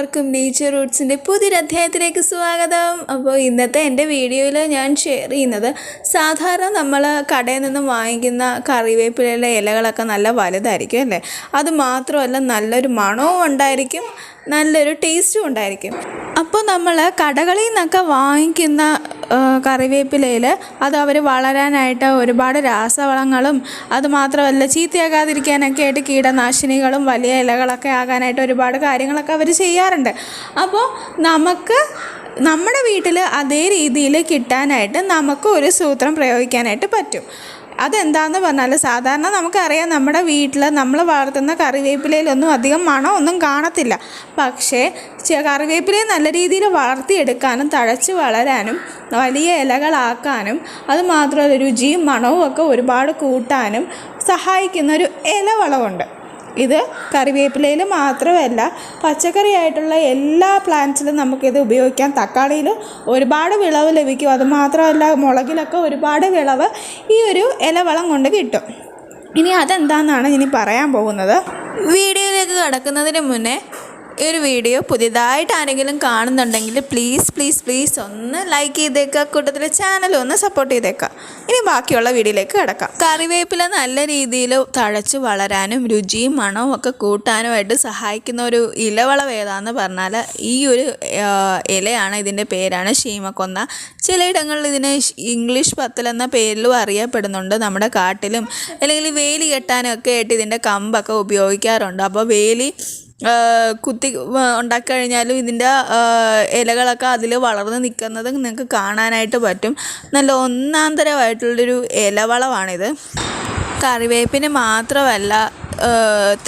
എല്ലാവർക്കും നേച്ചർ റൂട്ട്സിന്റെ പുതിയൊരധ്യായത്തിലേക്ക് സ്വാഗതം. അപ്പോൾ ഇന്നത്തെ എന്റെ വീഡിയോയിൽ ഞാൻ ഷെയർ ചെയ്യുന്നത് സാധാരണ നമ്മൾ കടയിൽ നിന്നും വാങ്ങിക്കുന്ന കറിവേപ്പിലയിലെ ഇലകളൊക്കെ നല്ല വലുതായിരിക്കും അല്ലേ? അത് മാത്രമല്ല നല്ലൊരു മണവും ഉണ്ടായിരിക്കും നല്ലൊരു ടേസ്റ്റും ഉണ്ടായിരിക്കും. അപ്പോൾ നമ്മൾ കടകളിൽ നിന്നൊക്കെ വാങ്ങിക്കുന്ന കറിവേപ്പിലയിൽ അത് അവർ വളരാനായിട്ട് ഒരുപാട് രാസവളങ്ങളും അതുമാത്രമല്ല ചീത്തയാകാതിരിക്കാനൊക്കെ ആയിട്ട് കീടനാശിനികളും വലിയ ഇലകളൊക്കെ ആകാനായിട്ട് ഒരുപാട് കാര്യങ്ങളൊക്കെ അവർ ചെയ്യാറുണ്ട്. അപ്പോൾ നമുക്ക് നമ്മുടെ വീട്ടിൽ അതേ രീതിയിൽ കിട്ടാനായിട്ട് നമുക്ക് ഒരു സൂത്രം പ്രയോഗിക്കാനായിട്ട് പറ്റും. അതെന്താന്ന് പറഞ്ഞാൽ സാധാരണ നമുക്കറിയാം നമ്മുടെ വീട്ടിൽ നമ്മൾ വളർത്തുന്ന കറിവേപ്പിലയിലൊന്നും അധികം ഒന്നും കാണത്തില്ല. പക്ഷേ കറിവേപ്പിലയെ നല്ല രീതിയിൽ വളർത്തിയെടുക്കാനും തഴച്ച് വളരാനും വലിയ ഇലകളാക്കാനും അതുമാത്രമല്ല രുചിയും മണവും ഒക്കെ ഒരുപാട് കൂട്ടാനും സഹായിക്കുന്ന ഒരു ഇലവളമുണ്ട് ഇത് കറിവേപ്പിലയിൽ മാത്രമല്ല പച്ചക്കറിയായിട്ടുള്ള എല്ലാ പ്ലാന്റ്സിലും നമുക്കിത് ഉപയോഗിക്കാം. തക്കാളിയിൽ ഒരുപാട് വിളവ് ലഭിക്കും. അതുമാത്രമല്ല മുളകിലൊക്കെ ഒരുപാട് വിളവ് ഈ ഒരു ഇലവളം കൊണ്ട് കിട്ടും. ഇനി അതെന്താണെന്നാണ് ഇനി പറയാൻ പോകുന്നത്? വീഡിയോയിലേക്ക് കടക്കുന്നതിന് മുന്നേ ഈ ഒരു വീഡിയോ പുതിയതായിട്ട് ആരെങ്കിലും കാണുന്നുണ്ടെങ്കിൽ പ്ലീസ് പ്ലീസ് പ്ലീസ് ഒന്ന് ലൈക്ക് ചെയ്തേക്കുക കൂട്ടത്തിൽ ചാനൽ ഒന്ന് സപ്പോർട്ട് ചെയ്തേക്കുക ഇനി ബാക്കിയുള്ള വീഡിയോയിലേക്ക് കിടക്കാം. കറിവേപ്പില നല്ല രീതിയിൽ തഴച്ച് വളരാനും രുചിയും മണവും ഒക്കെ കൂട്ടാനുമായിട്ട് സഹായിക്കുന്ന ഒരു ഇലവളവ് ഏതാന്ന് പറഞ്ഞാൽ ഈ ഒരു ഇലയാണ്. ഇതിന്റെ പേരാണ് ഷീമക്കൊന്ന ചിലയിടങ്ങളിൽ ഇതിനെ ഇംഗ്ലീഷ് പത്തൽ എന്ന പേരിലും അറിയപ്പെടുന്നുണ്ട് നമ്മുടെ കാട്ടിലും. അല്ലെങ്കിൽ വേലി കെട്ടാനൊക്കെ ആയിട്ട് ഇതിന്റെ കമ്പൊക്കെ ഉപയോഗിക്കാറുണ്ട്. അപ്പോൾ വേലി കുത്തി ഉണ്ടാക്കി കഴിഞ്ഞാലും ഇതിന്റെ ഇലകളൊക്കെ അതിൽ വളർന്ന് നിൽക്കുന്നത് നിങ്ങൾക്ക് കാണാനായിട്ട് പറ്റും. നല്ല ഒന്നാന്തരമായിട്ടുള്ളൊരു ഇലവളമാണിത് കറിവേപ്പിന് മാത്രമല്ല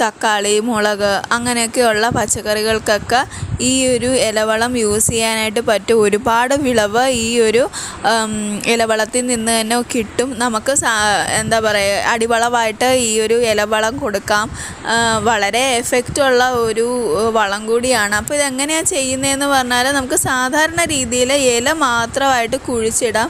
തക്കാളി മുളക് അങ്ങനെയൊക്കെയുള്ള പച്ചക്കറികൾക്കൊക്കെ ഈ ഒരു ഇലവളം യൂസ് ചെയ്യാനായിട്ട് പറ്റും. ഒരുപാട് വിളവ് ഈ ഒരു ഇലവളത്തിൽ നിന്ന് തന്നെ കിട്ടും. നമുക്ക് എന്താ പറയുക അടിവളമായിട്ട് ഈ ഒരു ഇലവളം കൊടുക്കാം. വളരെ എഫക്റ്റുള്ള ഒരു വളം കൂടിയാണ്. അപ്പോൾ ഇതെങ്ങനെയാണ് ചെയ്യുന്നതെന്ന് പറഞ്ഞാൽ നമുക്ക് സാധാരണ രീതിയിൽ ഇല മാത്രമായിട്ട് കുഴിച്ചിടാം.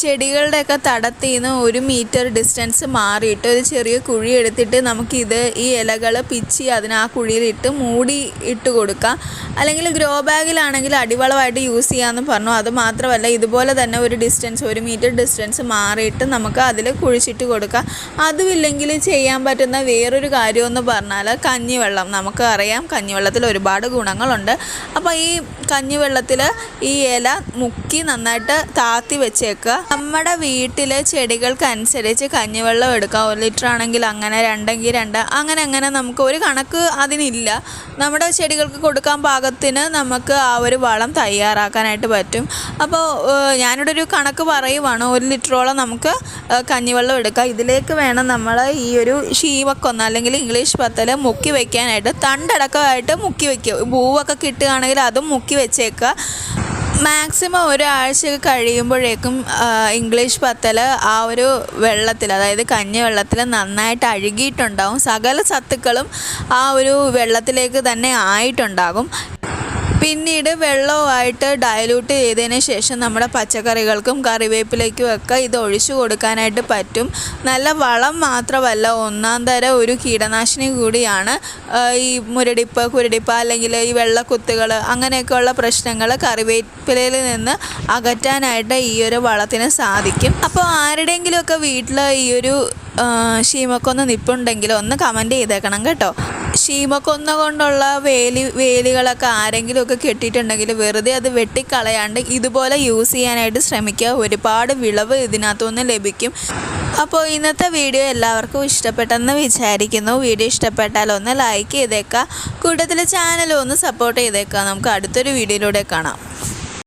ചെടികളുടെയൊക്കെ തടത്തിൽ നിന്ന് ഒരു മീറ്റർ ഡിസ്റ്റൻസ് മാറിയിട്ട് ഒരു ചെറിയ കുഴി എടുത്തിട്ട് നമുക്കിത് ഈ ഇലകൾ പിച്ചി അതിന് ആ കുഴിയിലിട്ട് മൂടി ഇട്ട് കൊടുക്കാം. അല്ലെങ്കിൽ ഗ്രോ ബാഗിലാണെങ്കിൽ അടിവളമായിട്ട് യൂസ് ചെയ്യാമെന്ന് പറഞ്ഞു. അത് മാത്രമല്ല ഇതുപോലെ തന്നെ ഒരു ഡിസ്റ്റൻസ് ഒരു മീറ്റർ ഡിസ്റ്റൻസ് മാറിയിട്ട് നമുക്ക് അതിൽ കുഴിച്ചിട്ട് കൊടുക്കാം. അതുമില്ലെങ്കിൽ ചെയ്യാൻ പറ്റുന്ന വേറൊരു കാര്യമെന്ന് പറഞ്ഞാൽ കഞ്ഞിവെള്ളം. നമുക്ക് അറിയാം കഞ്ഞിവെള്ളത്തിൽ ഒരുപാട് ഗുണങ്ങളുണ്ട്. അപ്പോൾ ഈ കഞ്ഞിവെള്ളത്തിൽ ഈ ഇല മുക്കി നന്നായിട്ട് താത്തി വെച്ചേക്കുക. നമ്മുടെ വീട്ടിലെ ചെടികൾക്കനുസരിച്ച് കഞ്ഞിവെള്ളം എടുക്കാം. ഒരു ലിറ്റർ ആണെങ്കിൽ അങ്ങനെ രണ്ടെങ്കിൽ രണ്ട് അങ്ങനെ അങ്ങനെ നമുക്ക് ഒരു കണക്ക് അതിനില്ല. നമ്മുടെ ചെടികൾക്ക് കൊടുക്കാൻ പാകത്തിന് നമുക്ക് ആ ഒരു വളം തയ്യാറാക്കാനായിട്ട് പറ്റും. അപ്പോൾ ഞാനിവിടെ ഒരു കണക്ക് പറയുവാണ്. ഒരു ലിറ്ററോളം നമുക്ക് കഞ്ഞി കഞ്ഞിവെള്ളം എടുക്കാം. ഇതിലേക്ക് വേണം നമ്മൾ ഈ ഒരു ഷീവക്കൊന്ന അല്ലെങ്കിൽ ഇംഗ്ലീഷ് പത്തൽ മുക്കി വയ്ക്കാനായിട്ട് തണ്ടടക്കമായിട്ട് മുക്കി വെക്കുക. പൂവൊക്കെ കിട്ടുകയാണെങ്കിൽ അതും മുക്കി വെച്ചേക്കുക. മാക്സിമം ഒരാഴ്ച കഴിയുമ്പോഴേക്കും ഇംഗ്ലീഷ് പത്തൽ ആ ഒരു വെള്ളത്തിൽ അതായത് കഞ്ഞി വെള്ളത്തിൽ നന്നായിട്ട് അഴുകിയിട്ടുണ്ടാവും. സകല സത്തുക്കളും ആ ഒരു വെള്ളത്തിലേക്ക് തന്നെ ആയിട്ടുണ്ടാകും. പിന്നീട് വെള്ളവുമായിട്ട് ഡയലൂട്ട് ചെയ്തതിന് ശേഷം നമ്മുടെ പച്ചക്കറികൾക്കും കറിവേപ്പിലേക്കും ഒക്കെ ഇത് ഒഴിച്ചു കൊടുക്കാനായിട്ട് പറ്റും. നല്ല വളം മാത്രമല്ല ഒന്നാം തരം ഒരു കീടനാശിനി കൂടിയാണ് ഈ മുരടിപ്പ് കുരടിപ്പ് അല്ലെങ്കിൽ ഈ വെള്ളക്കുത്തുകൾ അങ്ങനെയൊക്കെയുള്ള പ്രശ്നങ്ങൾ കറിവേപ്പിലയിൽ നിന്ന് അകറ്റാനായിട്ട് ഈ ഒരു വളത്തിന് സാധിക്കും. അപ്പോൾ ആരുടെയെങ്കിലുമൊക്കെ വീട്ടിൽ ഈ ഒരു ഷീമക്കൊന്ന് നിപ്പുണ്ടെങ്കിൽ ഒന്ന് കമന്റ് ചെയ്തേക്കണം കേട്ടോ. ശീമക്കൊന്ന കൊണ്ടുള്ള വേലി വേലികളൊക്കെ ആരെങ്കിലുമൊക്കെ കെട്ടിയിട്ടുണ്ടെങ്കിൽ വെറുതെ അത് വെട്ടിക്കളയാണ്ട് ഇതുപോലെ യൂസ് ചെയ്യാനായിട്ട് ശ്രമിക്കുക. ഒരുപാട് വിളവ് ഇതിനകത്തുനിന്ന് ലഭിക്കും. അപ്പോൾ ഇന്നത്തെ വീഡിയോ എല്ലാവർക്കും ഇഷ്ടപ്പെട്ടെന്ന് വിചാരിക്കുന്നു. വീഡിയോ ഇഷ്ടപ്പെട്ടാൽ ഒന്ന് ലൈക്ക് ചെയ്തേക്കുക. കൂട്ടത്തിൽ ചാനലും ഒന്ന് സപ്പോർട്ട് ചെയ്തേക്കുക. നമുക്ക് അടുത്തൊരു വീഡിയോയിലൂടെ കാണാം.